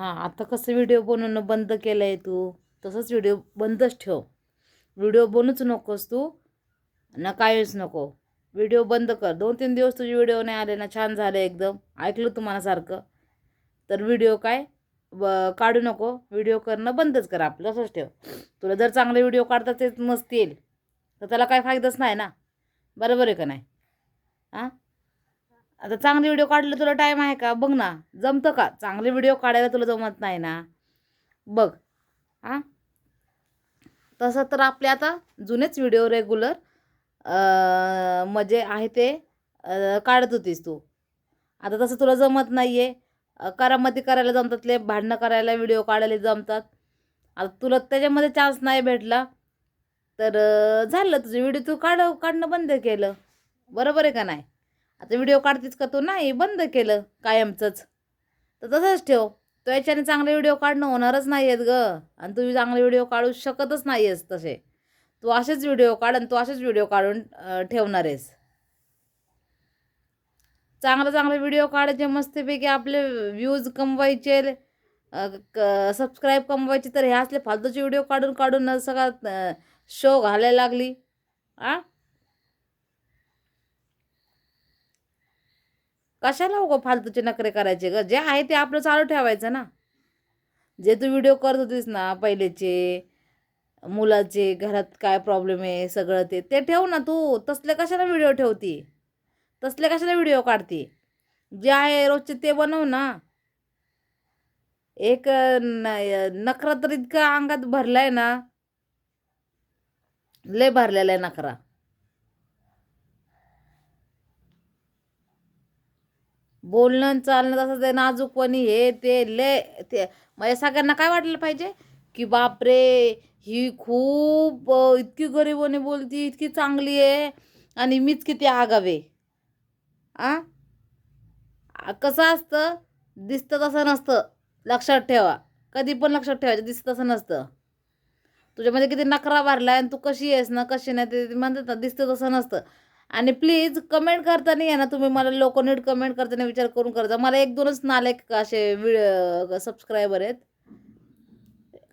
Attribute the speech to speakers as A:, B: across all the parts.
A: हां आता कसं व्हिडिओ बनवणं बंद केलं आहे तू? तसंच व्हिडिओ बंदच ठेव. व्हिडिओ बनवूच नकोस तू. ना काहीच नको. व्हिडिओ बंद कर. दोन तीन दिवस तुझे व्हिडिओ नाही आले ना छान झाले एकदम. ऐकलं तुम्हाला सारखं. तर व्हिडिओ काय? ब काढू नको. व्हिडिओ करणं बंदच कर आपलं. तसंच ठेव. तुला जर चांगले व्हिडिओ काढता ते नसतील तर त्याला काय फायदाच नाही ना? बरोबर आहे का नाही? हां आता चांगले व्हिडिओ काढले तुला टाईम आहे का? बघ ना. जमतं का? चांगले व्हिडिओ काढायला तुला जमत नाही ना? बघ. हां? तसं तर आपले आता जुनेच व्हिडिओ रेग्युलर म्हणजे आहे ते काढत होतीस तू. आता तसं तुला जमत नाही आहे करामती करायला जमतातले भांडणं करायला व्हिडिओ काढायला जमतात. आता तुला त्याच्यामध्ये चान्स नाही भेटला. तर झालं तुझे व्हिडिओ तू काढ काढणं बंद केलं. बरोबर आहे का नाही? आता व्हिडिओ काढतेच का तू? नाही बंद केलं कायमचंच. तर तसंच ठेव. तो याच्याने चांगले व्हिडिओ काढणं होणारच नाही आहेत ग. आणि तू चांगले व्हिडिओ काढू शकतच नाही आहेस तसे. तू असेच व्हिडिओ काढ आणि तू असेच व्हिडिओ काढून ठेवणार आहेस. चांगले चांगले व्हिडिओ काढायचे मस्तपैकी आपले व्ह्यूज कमवायचे सबस्क्राईब कमवायचे तर हे असले फालतूचे व्हिडिओ काढून काढून सगळा शो घालायला लागली. आ? कशाला उगो फालतूचे नखरे करायचे ग? जे आहे ते आपलं चालू ठेवायचं ना. जे तू व्हिडिओ करत होतीस ना पहिलेचे मुलाचे घरात काय प्रॉब्लेम आहे सगळं ते ते ठेव ना तू. तसले कशाला व्हिडिओ ठेवती? तसले कशाला व्हिडिओ काढते? जे आहे रोजचे ते बनव ना. एक नखरा तर इतका अंगात भरलाय ना. लय भरलेला आहे नखरा. बोलणं चालणं तसं ते नाजूकपणी हे ते लय ते माझ्या सगळ्यांना काय वाटलं पाहिजे? की बापरे ही खूप इतकी गरीबोने बोलती इतकी चांगली आहे आणि मीच किती आगावे आ? कसं असतं? दिसतं तसं नसतं. लक्षात ठेवा. कधी पण लक्षात ठेवायचं दिसतं तसं नसतं. तुझ्यामध्ये किती नखरा भरला आहे आणि तू कशी आहेस ना कशी नाही ते म्हणतात ना दिसतं तसं नसतं. आणि प्लीज कमेंट करताना या ना तुम्ही मला लोक नीट कमेंट करताना विचार करून करता मला एक दोनच नालायक असे व्हिडिओ सबस्क्रायबर आहेत.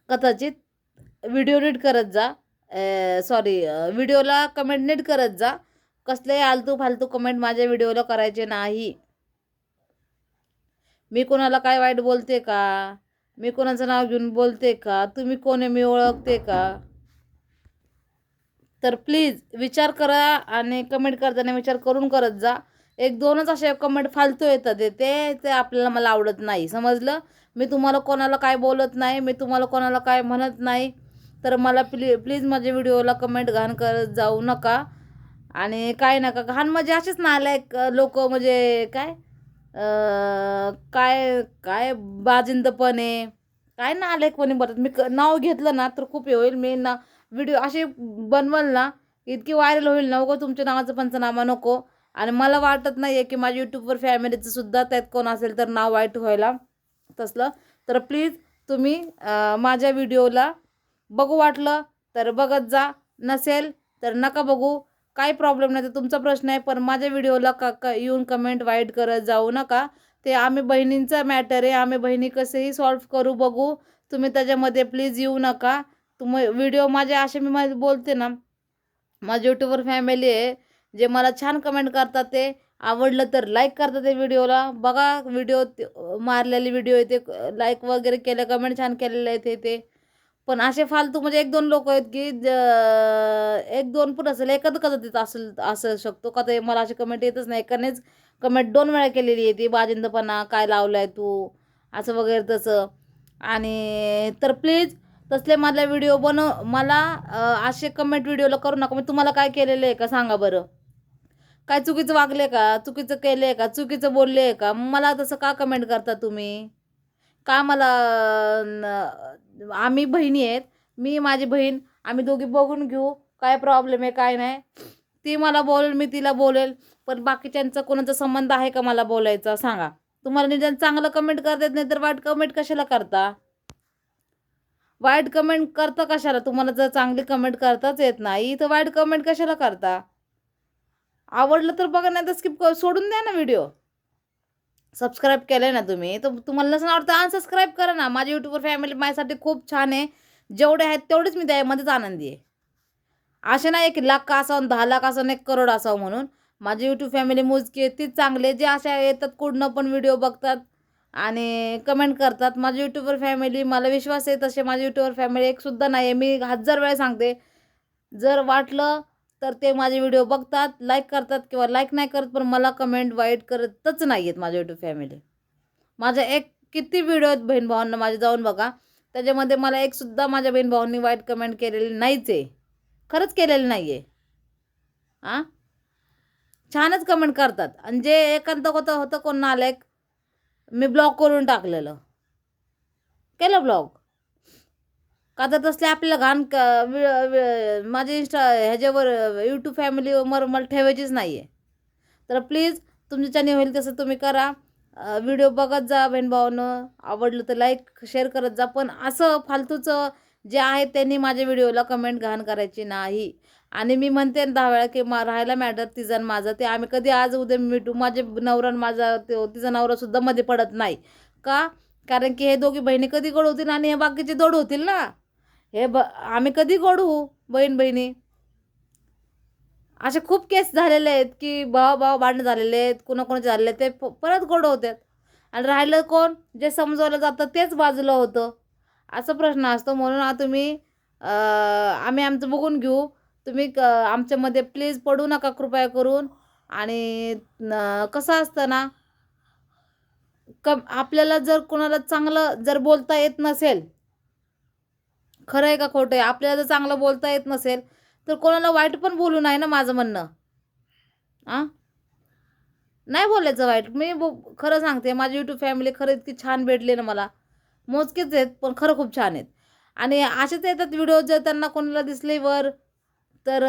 A: कदाचित व्हिडिओ नीट करत जा. सॉरी व्हिडिओला कमेंट नीट करत जा. कसले आलतू फालतू कमेंट माझ्या व्हिडिओला करायचे नाही. मी कोणाला काय वाईट बोलते का? मी कोणाचं नाव घेऊन बोलते का? तुम्ही कोण आहे? मी ओळखते का? तर प्लीज विचार करा आणि कमेंट करताना विचार करून करत जा. एक दोनच असे कमेंट फालतू येतात ते ते ते आपल्याला मला आवडत नाही. समजलं? मी तुम्हाला कोणाला काय बोलत नाही मी तुम्हाला कोणाला काय म्हणत नाही. तर मला प्ली प्लीज माझ्या व्हिडिओला कमेंट घाण करत जाऊ नका. आणि काय नका घाण म्हणजे असेच नालायक लोक म्हणजे काय? काय काय बाजिंदपणे काय नालायकपणे बरं मी क नाव घेतलं ना तर खूप होईल. मी ना व्हिडिओ असे बनवल ना इतकी व्हायरल होईल ना उगं तुमच्या नावाचं पंचनामा नको. आणि मला वाटत नाही आहे की माझ्या यूट्यूबवर फॅमिलीचं सुद्धा त्यात कोण असेल तर नाव वाईट व्हायला तसलं. तर प्लीज तुम्ही माझ्या व्हिडिओला बघू वाटलं तर बघत जा. नसेल तर नका बघू. काही प्रॉब्लेम नाही तर तुमचा प्रश्न आहे पण माझ्या व्हिडिओला का क येऊन कमेंट वाईट करत जाऊ नका. ते आम्ही बहिणींचा मॅटर आहे आम्ही बहिणी कसेही सॉल्व करू बघू. तुम्ही त्याच्यामध्ये प्लीज येऊ नका. तुम व्हिडिओ माझे असे मी माझे बोलते ना. माझी यूट्यूबर फॅमिली आहे जे मला छान कमेंट करतात ते. आवडलं तर लाईक करतात ते व्हिडिओला बघा व्हिडिओ मारलेले व्हिडिओ येते लाईक वगैरे केलं कमेंट छान केलेले आहेत हे ते. पण असे फालतू म्हणजे एक दोन लोक आहेत की ज- एक दोन पण असेल एखादं कसं देत असेल असं शकतो. का ते मला अशी कमेंट येतच नाही. एकानेच कमेंट दोन वेळा केलेली आहे ती. बाजिंदपणा काय लावलं आहे तू? असं वगैरे तसं. आणि तर प्लीज तसले मला व्हिडिओ बनव मला असे कमेंट व्हिडिओला करू नका. मी तुम्हाला काय केलेलं आहे का? सांगा बरं. काय चुकीचं वागले का? चुकीचं केलं आहे का? चुकीचं बोलले आहे का? मला तसं का कमेंट करता तुम्ही? का मला न- आम्ही बहिणी आहेत. मी माझी बहीण आम्ही दोघी बघून घेऊ काय प्रॉब्लेम आहे काय नाही. ती मला बोलेल मी तिला बोलेल. पण बाकीच्यांचा कोणाचा संबंध आहे का मला बोलायचा? सांगा. तुम्हाला निदान चांगलं कमेंट करता येत नाही तर वाईट कमेंट कशाला करता? वाईट कमेंट करता कशाला? तुम्हाला जर चांगली कमेंट करताच येत नाही तर वाईट कमेंट कशाला करता? आवडलं तर बघा नाही तर स्किप सोडून द्या ना व्हिडिओ सबस्क्राईब केलं ना तुम्ही तर तुम्हाला नसं आवडतं अनसबस्क्राईब करा ना. माझी यूट्यूबवर फॅमिली माझ्यासाठी खूप छान आहे. जेवढे आहेत तेवढेच मी त्यामध्येच आनंदी आहे. असे नाही की लाख असावं दहा लाख असावं एक करोड असावं म्हणून. माझी यूट्यूब फॅमिली मोजकी आहे तीच चांगले जे अशा येतात कुठनं पण व्हिडिओ बघतात. आणि कमेंट करतात माझी यूट्यूबर फॅमिली मला विश्वास आहे तसे माझी यूट्यूबर फॅमिली एकसुद्धा नाही आहे मी हजार वेळा सांगते जर वाटलं तर ते माझे व्हिडिओ बघतात लाईक करतात किंवा लाईक नाही करत पण मला कमेंट वाईट करतच नाही आहेत माझ्या यूट्यूब फॅमिली माझ्या एक किती व्हिडिओ आहेत बहीण भावांना माझे जाऊन बघा. त्याच्यामध्ये मला एकसुद्धा माझ्या बहीण भावांनी वाईट कमेंट केलेली नाहीच आहे. खरंच केलेलं नाही आहे हां छानच कमेंट करतात. आणि जे एकांत होतं होतं कोण नालायक? मी ब्लॉक करून टाकलेलं. केलं ब्लॉग का तर तसले आपल्याला घाण क वि- माझे इंस्टा ह्याच्यावर यूट्यूब फॅमिलीवर मला ठेवायचीच नाही आहे तर प्लीज तुमच्याच्याने होईल तसं तुम्ही करा. व्हिडिओ बघत जा बहीण भावानं. आवडलं तर लाईक शेअर करत जा. पण असं फालतूचं जे आहेत त्यांनी माझ्या व्हिडिओला कमेंट घाण करायची नाही. आणि मी म्हणते ना दहा वेळा की मा राहायला मॅटर तिजण माझं. ते आम्ही कधी आज उद्या मिटू माझे नवरा माझा तो तिचा नवरासुद्धा मध्ये पडत नाही. का? कारण की हे दोघी बहिणी कधी गोड होतील आणि हे बाकीचे दोड होतील ना? हे ब आम्ही कधी गोड होऊ बहीण बहिणी असे खूप केस झालेले आहेत की भाव भाव भांडणं झालेले आहेत कुणाकोणाचे झालेले आहेत ते प- परत गोड होतात. आणि राहिलं कोण? जे समजवलं जातं तेच बाजूला होतं. असा प्रश्न असतो. म्हणून तुम्ही आम्ही आमचं बघून घेऊ. तुम्ही क आमच्यामध्ये प्लीज पडू नका कृपया करून. आणि कसं असतं ना क आपल्याला जर कोणाला चांगलं जर बोलता येत नसेल खरं आहे का खोटं आहे? आपल्याला जर चांगलं बोलता येत नसेल तर कोणाला वाईट पण बोलू नाही ना माझं म्हणणं. आ? नाही बोलायचं वाईट. मी बो खरं सांगते माझी यूट्यूब फॅमिली खरं इतकी छान भेटली ना मला. मोजकेच आहेत पण खरं खूप छान आहेत. आणि असेच येतात व्हिडिओ जर त्यांना कोणाला दिसले वर तर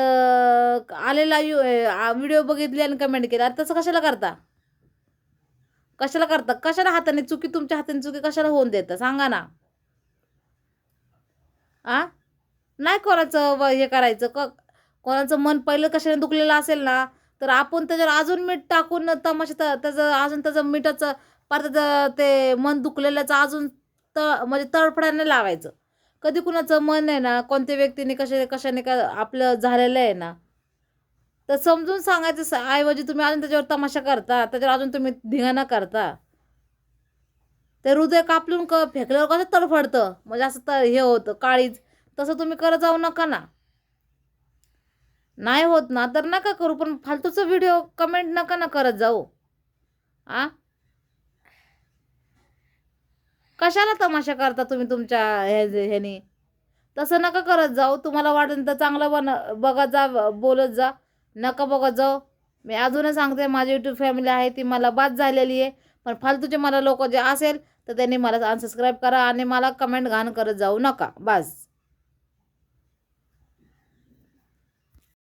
A: आलेला यू व्हिडिओ बघितले आणि कमेंट केला. अरे तसं कशाला करता? कशाला करता? कशाला हाताने चुकी तुमच्या हाताने चुकी कशाला होऊन देतं? सांगा ना. आ? नाही कोणाचं व हे करायचं. क कोणाचं मन पहिलं कशाने दुखलेलं असेल ना तर आपण त्याच्यावर अजून मीठ टाकून तमाशा त्याचं अजून त्याचं मिठाचं पार त्याचं ते मन दुखलेल्याचं अजून त म्हणजे तळफडाने लावायचं. कधी कुणाचं मन आहे ना कोणत्या व्यक्तीने कशा कशाने का आपलं झालेलं आहे ना तर समजून सांगायचं स- ऐवजी तुम्ही अजून त्याच्यावर तमाशा करता त्याच्यावर अजून तुम्ही धिंगाणा करता. ते हृदय कापलून क फेकल्यावर कसं तडफडतं? म्हणजे असं तर हे होतं काळीज. तसं तुम्ही करत जाऊ नका ना. नाही होत ना तर नका करू पण फालतूचा व्हिडिओ कमेंट नका ना करत जाऊ. आ? कशाला तमाशा करता तुम्ही तुमच्या ह्याने ह्यानी? तसं नका करत जाऊ. तुम्हाला वाटेल तर चांगलं बन बघत जा बोलत जा. नका बघत जाऊ. मी अजूनच सांगते माझी यूट्यूब फॅमिली आहे ती मला बाद झालेली आहे. पण फालतूचे मला लोक जे असेल तर त्यांनी मला अनसबस्क्राईब करा आणि मला कमेंट घाण करत जाऊ नका. बस.